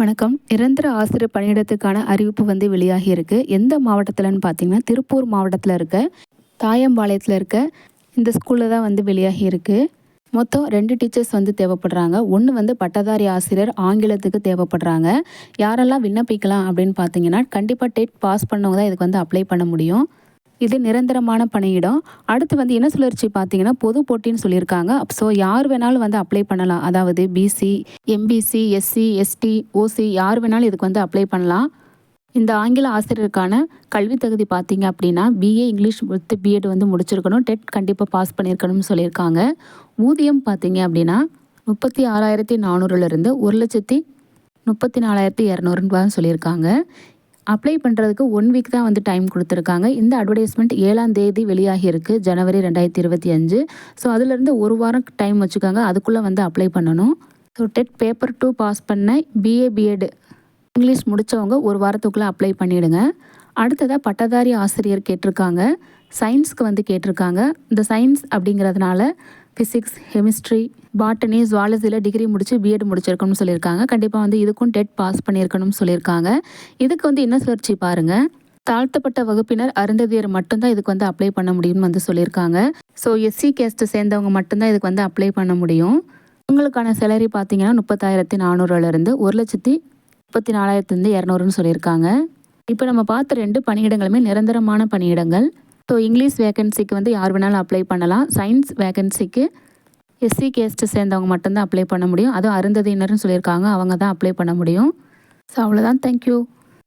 வணக்கம். நிரந்தர ஆசிரியர் பணியிடத்துக்கான அறிவிப்பு வந்து வெளியாகி இருக்கு எந்த மாவட்டத்தில்னு பார்த்தீங்கன்னா திருப்பூர் மாவட்டத்தில் இருக்க தாயம்பாளையத்தில் இருக்க இந்த ஸ்கூலில் தான் வந்து வெளியாகி இருக்கு மொத்தம் ரெண்டு டீச்சர்ஸ் வந்து தேவைப்படுறாங்க. ஒன்று வந்து பட்டதாரி ஆசிரியர் ஆங்கிலத்துக்கு தேவைப்படுறாங்க. யாரெல்லாம் விண்ணப்பிக்கலாம் அப்படின்னு பார்த்தீங்கன்னா கண்டிப்பாக டெட் பாஸ் பண்ணவங்க தான் இதுக்கு வந்து அப்ளை பண்ண முடியும். இது நிரந்தரமான பணியிடம். அடுத்து வந்து என்ன சுழற்சி பார்த்தீங்கன்னா பொது போட்டின்னு சொல்லியிருக்காங்க. ஸோ யார் வேணாலும் வந்து அப்ளை பண்ணலாம். அதாவது BC MBC SC ST OC யார் வேணாலும் இதுக்கு வந்து அப்ளை பண்ணலாம். இந்த ஆங்கில ஆசிரியருக்கான கல்வி தகுதி பார்த்தீங்க அப்படின்னா பிஏ இங்கிலீஷ் வித் பிஎட் வந்து முடிச்சிருக்கணும். டெட் கண்டிப்பாக பாஸ் பண்ணியிருக்கணும்னு சொல்லியிருக்காங்க. ஊதியம் பார்த்தீங்க அப்படின்னா முப்பத்தி ஆறாயிரத்தி நானூறுலேருந்து ஒரு லட்சத்தி முப்பத்தி நாலாயிரத்தி இரநூறுன்னு சொல்லியிருக்காங்க. அப்ளை பண்ணுறதுக்கு ஒன் வீக் தான் வந்து டைம் கொடுத்துருக்காங்க. இந்த அட்வர்டைஸ்மெண்ட் ஏழாம் தேதி வெளியாகி இருக்குது ஜனவரி ரெண்டாயிரத்தி இருபத்தி அஞ்சு. ஸோ அதுலேருந்து ஒரு வாரம் டைம் வச்சுக்காங்க அதுக்குள்ளே வந்து அப்ளை பண்ணணும். So TET paper to pass பண்ண பிஏ பிஎட் இங்கிலீஷ் முடித்தவங்க ஒரு வாரத்துக்குள்ளே அப்ளை பண்ணிவிடுங்க அடுத்ததாக பட்டதாரி ஆசிரியர் கேட்டிருக்காங்க. சயின்ஸ்க்கு வந்து கேட்டிருக்காங்க. இந்த சயின்ஸ் அப்படிங்கிறதுனால ஃபிசிக்ஸ் கெமிஸ்ட்ரி பாட்டனி ஜுவாலஜியில் டிகிரி முடித்து பிஎட் முடிச்சிருக்கணும்னு சொல்லியிருக்காங்க. கண்டிப்பாக வந்து இதுக்கும் டெட் பாஸ் பண்ணியிருக்கணும்னு சொல்லியிருக்காங்க. இதுக்கு வந்து என்ன சுழற்சி பாருங்கள் தாழ்த்தப்பட்ட வகுப்பினர் அருந்ததியர் மட்டும்தான் இதுக்கு வந்து அப்ளை பண்ண முடியும்னு வந்து சொல்லியிருக்காங்க. ஸோ எஸ்சி கேஸ்ட்டை சேர்ந்தவங்க மட்டும்தான் இதுக்கு வந்து அப்ளை பண்ண முடியும். உங்களுக்கான சேலரி பார்த்தீங்கன்னா முப்பத்தாயிரத்தி நானூறுலேருந்து ஒரு லட்சத்தி முப்பத்தி நாலாயிரத்துலேருந்து இரநூறுன்னு சொல்லியிருக்காங்க. இப்போ நம்ம பார்த்த ரெண்டு பணியிடங்களுமே நிரந்தரமான பணியிடங்கள். ஸோ இங்கிலீஷ் வேகன்சிக்கு வந்து யார் வேணாலும் அப்ளை பண்ணலாம். சயின்ஸ் வேகன்சிக்கு எஸ்சி கேஸ்ட்டு சேர்ந்தவங்க மட்டும்தான் அப்ளை பண்ண முடியும். அதுவும் அருந்ததியினர்னு சொல்லியிருக்காங்க. அவங்க தான் அப்ளை பண்ண முடியும். ஸோ அவ்வளோதான் தேங்க்யூ